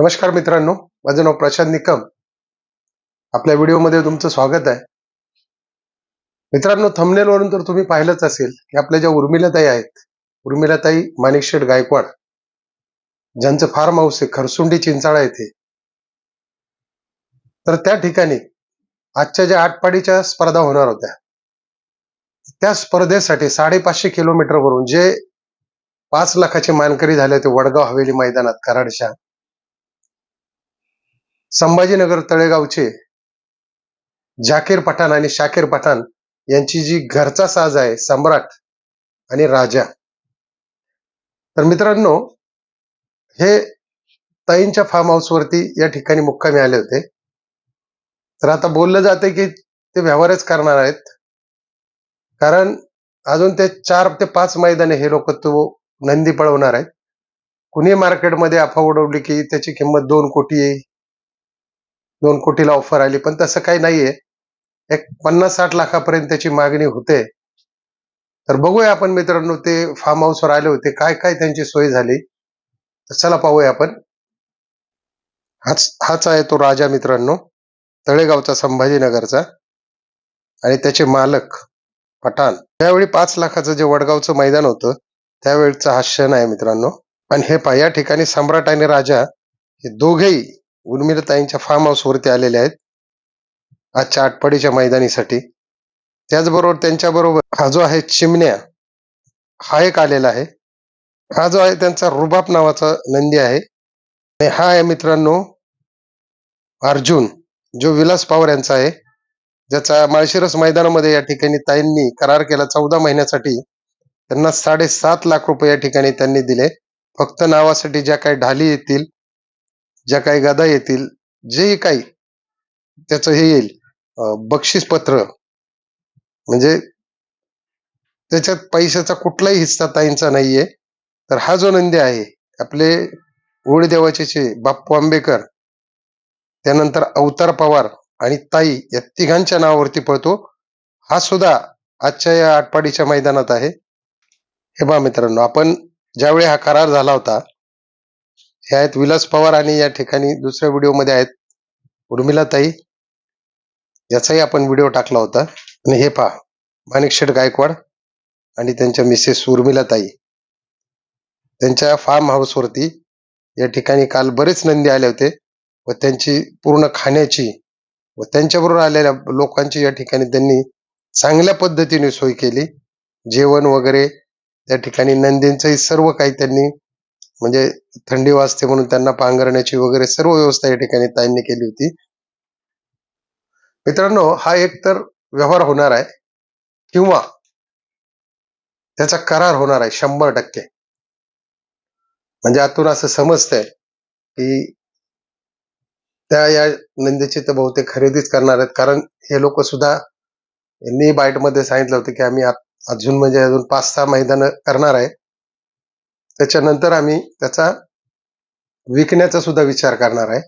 नमस्कार मित्रांनो माझं नाव प्रशांत निकम. आपल्या व्हिडिओमध्ये तुमचं स्वागत आहे. मित्रांनो थंबनेलवरून तर तुम्ही पाहिलंच असेल की आपल्या ज्या उर्मिलाताई आहेत उर्मिलाताई माणिकशेठ गायकवाड ज्यांचं फार्म हाऊस आहे खरसुंडी चिंचाळा येथे. तर त्या ठिकाणी आजच्या ज्या आठपाडीच्या स्पर्धा होणार होत्या त्या स्पर्धेसाठी साडेपाचशे किलोमीटर वरून जे पाच लाखाचे मानकरी झाले होते वडगाव हवेली मैदानात कराडच्या संभाजीनगर तळेगावचे जाकीर पठाण आणि शाकीर पठाण यांची जी घरचा साज आहे सम्राट आणि राजा. तर मित्रांनो हे ताईंच्या फार्म हाऊसवरती या ठिकाणी मुक्कामी आले होते. तर आता बोललं जाते की ते व्यवहारच करणार आहेत. कारण अजून ते चार ते पाच मैदाने हे लोक तो नंदी पळवणार आहेत. कुणी मार्केटमध्ये अफवा उडवली की त्याची किंमत दोन कोटी येईल दोन कोटीला ऑफर आली पण तसं काही नाहीये. एक पन्नास साठ लाखापर्यंत त्याची मागणी होते. तर बघूया आपण मित्रांनो ते फार्म हाऊसवर आले होते. काय काय त्यांची सोय झाली? तर चला पाहूया आपण. हाच हाच आहे तो राजा मित्रांनो तळेगावचा संभाजीनगरचा. आणि त्याचे मालक पठाण. त्यावेळी पाच लाखाचं जे वडगावचं मैदान होतं त्यावेळचा हा क्षण आहे मित्रांनो. आणि हे पहा या ठिकाणी सम्राट आणि राजा हे दोघेही उर्मिलताईंच्या फार्म हाऊस वरती आलेले आहेत. आजच्या आटपाडीच्या मैदानीसाठी. त्याचबरोबर त्यांच्या बरोबर हा जो आहे चिमण्या हा एक आलेला आहे. हा जो आहे त्यांचा रुबाब नावाचा नंदी आहे. आणि हा आहे मित्रांनो अर्जुन जो विलास पवार यांचा आहे. ज्याचा माळशिरस मैदानामध्ये या ठिकाणी ताईंनी करार केला. चौदा महिन्यासाठी त्यांना साडेसात लाख रुपये या ठिकाणी त्यांनी दिले. फक्त नावासाठी ज्या काही ढाली येतील ज्या काही गदा येतील जे काही त्याचं हे येईल बक्षीस पत्र म्हणजे त्याच्यात पैशाचा कुठलाही हिस्सा ताईंचा नाहीये. तर हा जो नंदी आहे आपले देवाचे बाप्पू आंबेकर त्यानंतर अवतार पवार आणि ताई या तिघांच्या नावावरती पळतो. हा सुद्धा आजच्या या आटपाडीच्या मैदानात आहे. हे बा मित्रांनो आपण ज्यावेळी हा करार झाला होता हे आहेत विलास पवार आणि या ठिकाणी दुसऱ्या व्हिडिओमध्ये आहेत उर्मिलाताई. याचाही आपण व्हिडिओ टाकला होता. आणि हे पहा माणिकशेठ गायकवाड आणि त्यांच्या मिसेस उर्मिलाताई. त्यांच्या फार्म हाऊसवरती या ठिकाणी काल बरेच नंदी आले होते व त्यांची पूर्ण खाण्याची व त्यांच्याबरोबर आलेल्या लोकांची या ठिकाणी त्यांनी चांगल्या पद्धतीने सोय केली. जेवण वगैरे त्या ठिकाणी नंदींचंही सर्व काही त्यांनी म्हणजे थंडी वाजते म्हणून त्यांना पांघरण्याची वगैरे सर्व व्यवस्था या ठिकाणी ताईंनी केली होती. मित्रांनो हा एक तर व्यवहार होणार आहे किंवा त्याचा करार होणार आहे शंभर टक्के. म्हणजे आतून असं समजतंय की त्या या नंदीची तर बहुतेक खरेदीच करणार आहेत. कारण हे लोक सुद्धा यांनी बाईटमध्ये सांगितलं होतं की आम्ही अजून म्हणजे अजून पाच सहा मैदान करणार आहे. त्याच्यानंतर आम्ही त्याचा विकण्याचा सुद्धा विचार करणार आहे.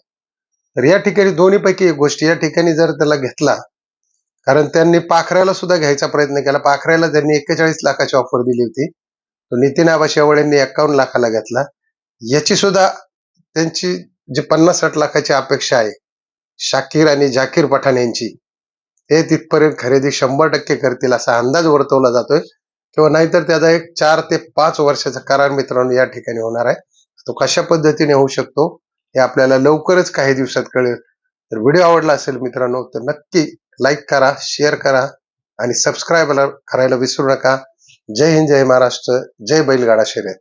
तर या ठिकाणी दोन्हीपैकी एक गोष्ट या ठिकाणी जर त्याला घेतला कारण त्यांनी पाखऱ्याला सुद्धा घ्यायचा प्रयत्न केला. पाखऱ्याला त्यांनी एक्केचाळीस लाखाची ऑफर दिली होती. तो नितीन आबा शेवळ एक्कावन्न लाखाला घेतला. याची सुद्धा त्यांची जी पन्नास साठ लाखाची अपेक्षा आहे शाकीर आणि जाकीर पठाण यांची ते तिथपर्यंत खरेदी शंभर टक्के करतील असा अंदाज वर्तवला जातोय. किंवा नाहीतर त्याचा एक चार ते पाच वर्षाचा करार मित्रांनो या ठिकाणी होणार आहे. तो कशा पद्धतीने होऊ शकतो हे आपल्याला लवकरच काही दिवसात कळेल. तर व्हिडिओ आवडला असेल मित्रांनो तर नक्की लाईक करा शेअर करा आणि सबस्क्राईब करायला विसरू नका. जय हिंद जय महाराष्ट्र जय बैलगाडा शर्यत.